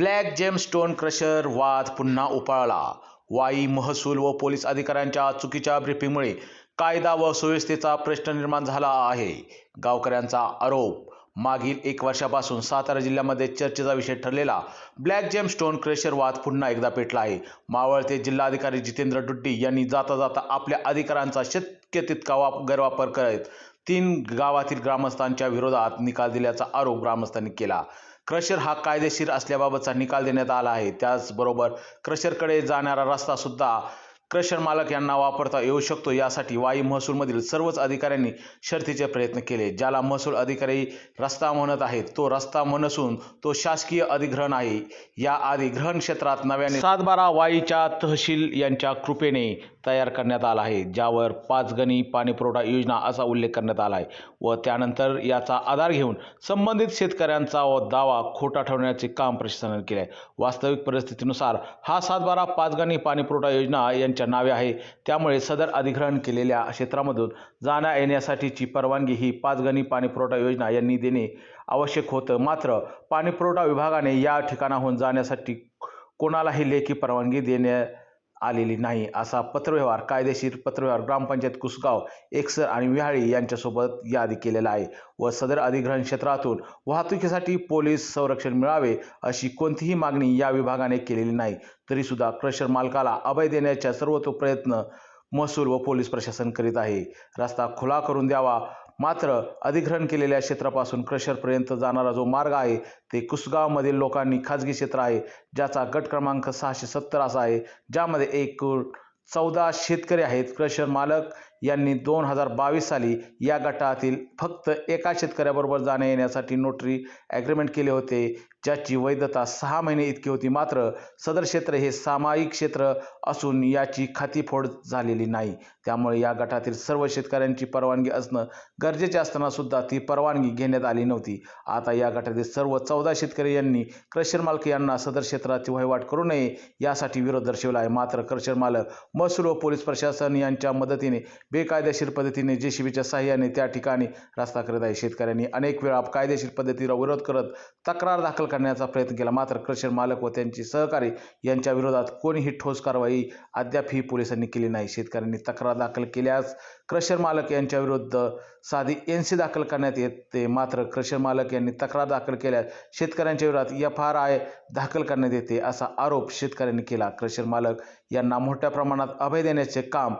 Black जेम stone crusher वाद पुन्हा उपाळला. वाई महसूल व पोलीस अधिकाऱ्यांच्या चुकीच्या ब्रिफिंगमुळे कायदा व सुव्यवस्थेचा प्रश्न निर्माण झाला आहे. गावकऱ्यांचा आरोप. मागील एक वर्षापासून सातारा जिल्ह्यामध्ये चर्चेचा विषय ठरलेला ब्लॅक जेम स्टोन क्रेशर वाद पुन्हा एकदा पेटला आहे. मावळते जिल्हाधिकारी जितेंद्र डुड्डी यांनी जाता जाता आपल्या अधिकारांचा शक्य तितका वाप गैरवापर करत तीन गावातील ग्रामस्थांच्या विरोधात निकाल दिल्याचा आरोप ग्रामस्थांनी केला. क्रशर हा कायदेशीर असल्याबाबतचा निकाल देण्यात आला आहे. त्याचबरोबर क्रशरकडे जाणारा रस्ता सुद्धा क्रशर मालक यांना वापरता येऊ शकतो. यासाठी वाई महसूलमधील सर्वच अधिकाऱ्यांनी शर्थीचे प्रयत्न केले ज्याला महसूल अधिकारी रस्ता म्हणत आहेत. तो रस्ता नसून तो शासकीय अधिग्रहण आहे. या अधिग्रहण क्षेत्रात नव्याने सातबारा वाईच्या तहसील यांच्या कृपेने तयार करण्यात आला आहे ज्यावर पाचगणी पाणीपुरवठा योजना असा उल्लेख करण्यात आला आहे. व त्यानंतर याचा आधार घेऊन संबंधित शेतकऱ्यांचा व दावा खोटा ठरवण्याचे काम प्रशासनाने केले आहे. वास्तविक परिस्थितीनुसार हा सातबारा पाचगणी पाणीपुरवठा योजना यांच्या नावे आहे. त्यामुळे सदर अधिग्रहण केलेल्या क्षेत्रामधून जाण्या येण्यासाठीची परवानगी ही पाचगणी पाणीपुरवठा योजना यांनी देणे आवश्यक होतं. मात्र पाणीपुरवठा विभागाने या ठिकाणाहून जाण्यासाठी कोणालाही लेखी परवानगी देण्या आलेली नाही. असा पत्रव्यवहार कायदेशीर पत्रव्यवहार ग्रामपंचायत कुसगाव एकसर आणि विहाळी यांच्यासोबत यादी केलेला आहे व सदर अधिग्रहण क्षेत्रातून वाहतुकीसाठी पोलीस संरक्षण मिळावे अशी कोणतीही मागणी या विभागाने केलेली नाही. तरीसुद्धा क्रशर मालकाला अभय देण्याच्या सर्वतो प्रयत्न महसूल व पोलीस प्रशासन करीत आहे. रस्ता खुला करून द्यावा मात्र अधिग्रहण केलेल्या क्षेत्रापासून क्रशरपर्यंत जाणारा जो मार्ग आहे ते कुसगावमधील लोकांनी खाजगी क्षेत्र आहे ज्याचा गट क्रमांक सहाशे सत्तर असा आहे ज्यामध्ये एकूण चौदा शेतकरी आहेत. क्रशर मालक यांनी दोन हजार बावीस साली या गटातील फक्त एका शेतकऱ्याबरोबर जाण्या येण्यासाठी नोटरी ॲग्रीमेंट केले होते. ज्याची वैधता सहा महिने इतकी होती मात्र सदर क्षेत्र हे सामायिक क्षेत्र असून याची खातीफोड झालेली नाही. त्यामुळे या गटातील सर्व शेतकऱ्यांची परवानगी असणं गरजेचे असताना सुद्धा ती परवानगी घेण्यात आली नव्हती. आता या गटातील सर्व चौदा शेतकरी यांनी क्रशर मालक यांना सदर क्षेत्राची वहिवाट करू नये यासाठी विरोध दर्शवला आहे. मात्र क्रशर मालक महसूल व पोलीस प्रशासन यांच्या मदतीने बेकायदेशीर पद्धतीने जे शिबीच्या साह्याने त्या ठिकाणी रस्ता करत आहे. शेतकऱ्यांनी अनेक वेळा कायदेशीर पद्धतीला विरोध करत तक्रार दाखल करण्याचा प्रयत्न केला. मात्र क्रशर मालक व त्यांचे सहकारी यांच्या विरोधात कोणीही ठोस कारवाई अद्यापही पोलिसांनी केली नाही. शेतकऱ्यांनी तक्रार दाखल केल्यास क्रशर मालक यांच्या विरुद्ध साधी एन सी दाखल करण्यात येते. मात्र क्रशर मालक यांनी तक्रार दाखल केल्यास शेतकऱ्यांच्या विरोधात एफ आर आय दाखल करण्यात येते असा आरोप शेतकऱ्यांनी केला. क्रशर मालक यांना मोठ्या प्रमाणात अभय देण्याचे काम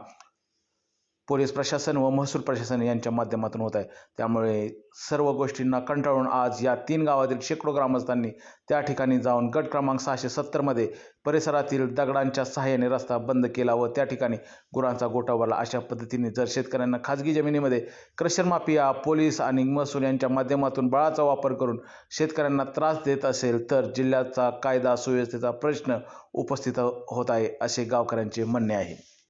पोलीस प्रशासन व महसूल प्रशासन यांच्या माध्यमातून होत आहे. त्यामुळे सर्व गोष्टींना कंटाळून आज या तीन गावातील शेकडो ग्रामस्थांनी त्या ठिकाणी जाऊन गट क्रमांक सहाशे सत्तरमध्ये परिसरातील दगडांच्या सहाय्याने रस्ता बंद केला व त्या ठिकाणी गुरांचा गोठा उभारला. अशा पद्धतीने जर शेतकऱ्यांना खाजगी जमिनीमध्ये क्रशर माफिया पोलीस आणि महसूल यांच्या माध्यमातून बळाचा वापर करून शेतकऱ्यांना त्रास देत असेल तर जिल्ह्याचा कायदा सुव्यवस्थेचा प्रश्न उपस्थित होत आहे असे गावकऱ्यांचे म्हणणे आहे.